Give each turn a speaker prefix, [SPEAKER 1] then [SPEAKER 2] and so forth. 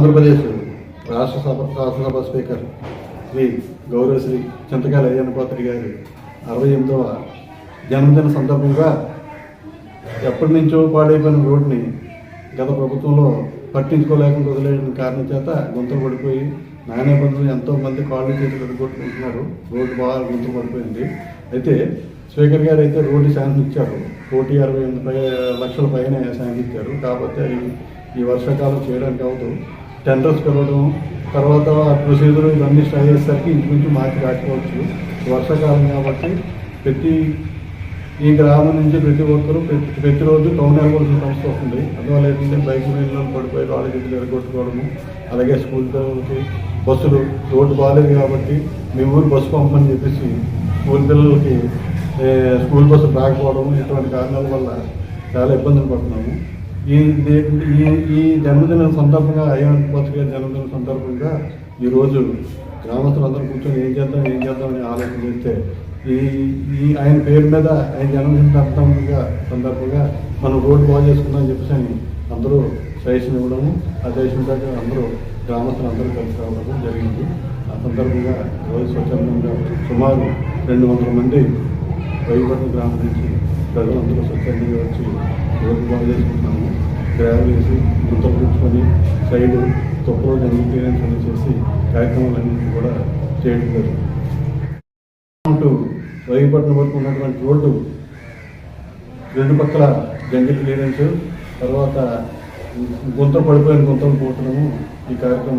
[SPEAKER 1] ఆంధ్రప్రదేశ్ రాష్ట్ర సభ శాసనసభ స్పీకర్ శ్రీ గౌరవశ్రీ చింతకాల అయ్యన్నపాత్రి గారి అరవై ఎనిమిదవ జన్మదిన సందర్భంగా ఎప్పటి నుంచో పాడైపోయిన రోడ్ని గత ప్రభుత్వంలో పట్టించుకోలేకుండా వదిలేయడం కారణం చేత గుంతలు పడిపోయి నాణ్య బంధువులు ఎంతో కాళ్ళు చేతులు ఎదుర్కొంటున్నారు రోడ్డు బాగా గుంతలు పడిపోయింది. అయితే స్పీకర్ గారు అయితే రోడ్డు శాంతి ఇచ్చారు. కోటి అరవై ఎనిమిది లక్షల పైన శాంతి ఇచ్చారు. కాకపోతే ఈ- వర్షాకాలం చేయడానికి అవదు. టెండర్స్ పిలవడం తర్వాత ప్రొసీజర్ ఇవన్నీ స్టార్ట్ చేసేసరికి ఇంచుమించు మార్చి కాకపోవచ్చు వర్షాకాలం కాబట్టి ప్రతి ఈ గ్రామం నుంచి ప్రతి ఒక్కరూ ప్రతి ప్రతిరోజు టౌన్ వెళ్ళవలసిన సంస్థ వస్తుంది. అందువల్ల ఏంటంటే బైక్ మీద పడిపోయి వాళ్ళ కాలేజ్ ఎరగొట్టుకోవడము అలాగే స్కూల్ పిల్లలకి బస్సులు రోడ్డు బాగాలేదు కాబట్టి మీ ఊరు బస్సు పంపమని చెప్పేసి స్కూల్ పిల్లలకి స్కూల్ బస్సు రాకపోవడం ఇటువంటి కారణాల వల్ల చాలా ఇబ్బందులు పడుతున్నాము. ఈ దే- ఈ ఈ జన్మదినం సందర్భంగా అయ్యాన్ గారి జన్మదిన సందర్భంగా ఈరోజు గ్రామస్తులందరూ కూర్చొని ఏం చేద్దాం ఏం చేద్దాం అని ఆలోచన చేస్తే ఈ ఈ ఆయన పేరు మీద ఆయన జన్మదిన సందర్భంగా సందర్భంగా మనం రోడ్డు బాగు చేసుకుందాం అని చెప్పేసి అని అందరూ సజెషన్ ఇవ్వడము ఆ సజెషన్ దగ్గర అందరూ గ్రామస్తులు అందరూ కలిసి రావడం జరిగింది. ఆ సందర్భంగా రోజు స్వచ్ఛందంగా సుమారు రెండు వందల మంది వైపట్న గ్రామం నుంచి ప్రజలందరూ స్వచ్ఛందంగా వచ్చి రోడ్డు బాగు చేసుకుంటున్నాము. గ్రావెల్ వేసి గుంతలు పుచ్చుకొని సైడ్ తొక్కలో జన్మ క్లియరెన్స్ అని చేసి కార్యక్రమాలన్నింటినీ కూడా చేయడం జరుగుతుంది రైపట్నం వైపట్నం వరకు ఉన్నటువంటి రోడ్డు రెండు పక్కల జంగిల్ క్లియరెన్స్ తర్వాత గుంత పడిపోయిన గుంతలు పోవటము ఈ కార్యక్రమం